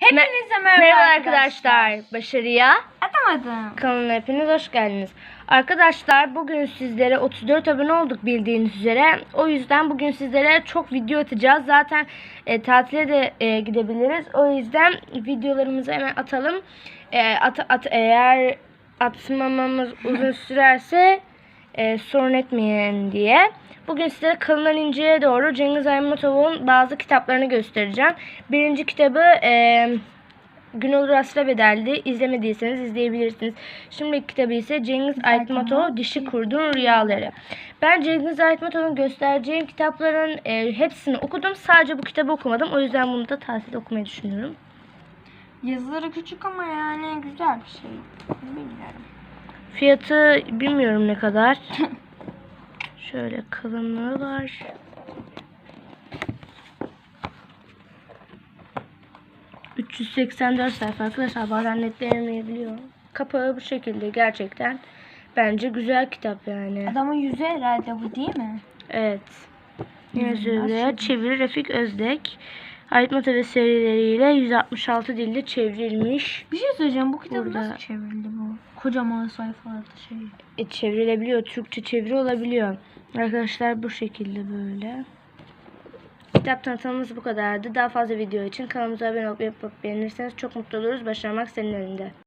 Hepinize merhaba, Merhaba arkadaşlar. arkadaşlar. Başarıya Atamadım. kanalına hepiniz hoş geldiniz. Arkadaşlar bugün sizlere 34 abone olduk bildiğiniz üzere. O yüzden bugün sizlere çok video atacağız. Zaten e, tatile de e, gidebiliriz. O yüzden videolarımızı hemen atalım. E, at, at, eğer atmamamız uzun sürerse e, sorun etmeyin diye. Bugün sizlere Kalınlar İnce'ye doğru Cengiz Aytmatov'un bazı kitaplarını göstereceğim. Birinci kitabı e, Günolur Asra Bedel'di. İzlemediyseniz izleyebilirsiniz. Şimdiki kitabı ise Cengiz Aytmatov Dişi Kurdun Rüyaları. Ben Cengiz Aytmatov'un göstereceğim kitapların e, hepsini okudum. Sadece bu kitabı okumadım. O yüzden bunu da tahsil okumayı düşünüyorum. Yazıları küçük ama yani güzel bir şey. Bilmiyorum. Fiyatı bilmiyorum ne kadar. Şöyle kalınlığı var. ...384 sayfa arkadaşlar bazen netlenemeyebiliyor. Kapağı bu şekilde gerçekten. Bence güzel kitap yani. Adamın yüzü herhalde bu değil mi? Evet. Hmm, Yazıyor nasıl? buraya. Çeviri Refik Özdek. Aytmata ve serileriyle 166 dilde çevrilmiş. Bir şey söyleyeceğim. Bu kitabı Burada. nasıl çevrildi bu? Kocaman sayfalarda şey. E, çevrilebiliyor. Türkçe çeviri olabiliyor. Arkadaşlar bu şekilde böyle. Kitap tanıtımımız bu kadardı. Daha fazla video için kanalımıza abone olup beğenirseniz çok mutlu oluruz. Başarmak senin elinde.